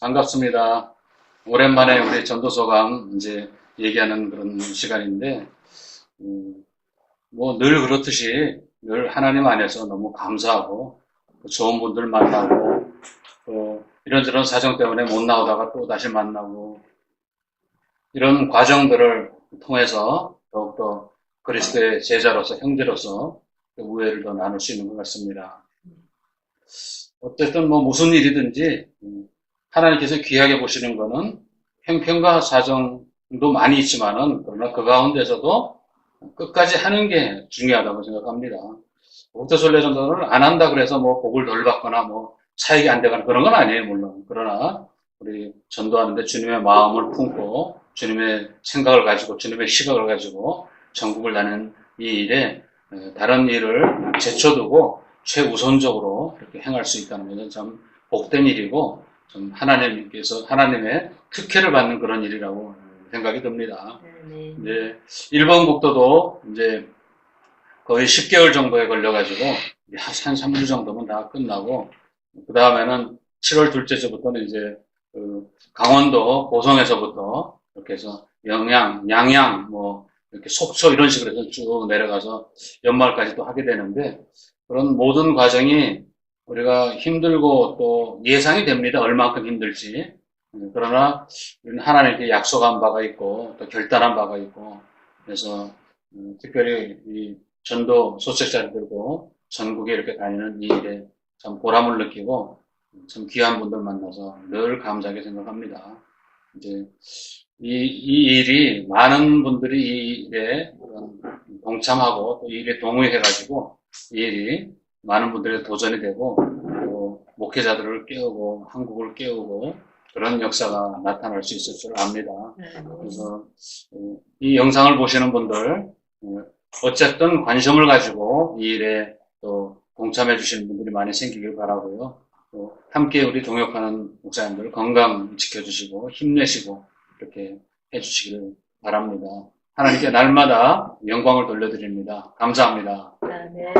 반갑습니다. 오랜만에 우리 전도소감 이제 얘기하는 그런 시간인데, 음, 뭐늘 그렇듯이 늘 하나님 안에서 너무 감사하고 또 좋은 분들 만나고 또 이런저런 사정 때문에 못 나오다가 또 다시 만나고 이런 과정들을 통해서 더욱더 그리스도의 제자로서 형제로서 그 우애를 더 나눌 수 있는 것 같습니다. 어쨌든 뭐 무슨 일이든지 음, 하나님께서 귀하게 보시는 거는 형편과 사정도 많이 있지만은 그러나 그 가운데서도 끝까지 하는 게 중요하다고 생각합니다. 옥대솔레 정도는 안 한다 그래서 뭐 복을 덜 받거나 뭐 차익이 안 되거나 그런 건 아니에요 물론 그러나 우리 전도하는데 주님의 마음을 품고 주님의 생각을 가지고 주님의 시각을 가지고 전국을 다니는 이 일에 에, 다른 일을 제쳐두고 최우선적으로 이렇게 행할 수 있다는 것은 참 복된 일이고 좀 하나님께서 하나님의 특혜를 받는 그런 일이라고 생각이 듭니다. 네. 이제 일본 국도도 이제 거의 10개월 정도에 걸려가지고 한 3주 정도면 다 끝나고 그 다음에는 7월 둘째 주부터는 이제 그 강원도 고성에서부터 이렇게 해서 영양, 양양, 뭐 이렇게 속초 이런 식으로 해서 쭉 내려가서 연말까지 또 하게 되는데 그런 모든 과정이 우리가 힘들고 또 예상이 됩니다. 얼마큼 힘들지. 음, 그러나 우리는 하나님께 약속한 바가 있고 또 결단한 바가 있고 그래서 음, 특별히 이 전도 소책자를 들고 전국에 이렇게 다니는 이 일에 참 보람을 느끼고 참 귀한 분들 만나서 늘 감사하게 생각합니다. 이제 이, 이 일이 많은 분들이 이 일에 동참하고 또 이 일에 동의해가지고 이 일이 많은 분들의 도전이 되고 또 목회자들을 깨우고 한국을 깨우고 그런 역사가 나타날 수 있을 줄 압니다. 네. 그래서 어, 이 영상을 보시는 분들 어, 어쨌든 관심을 가지고 이 일에 또 동참해 주시는 분들이 많이 생기길 바라고요. 또 함께 우리 동역하는 목사님들 건강 지켜주시고 힘내시고 이렇게 해주시기를 바랍니다. 하나님께 날마다 영광을 돌려드립니다. 감사합니다. 아, 네.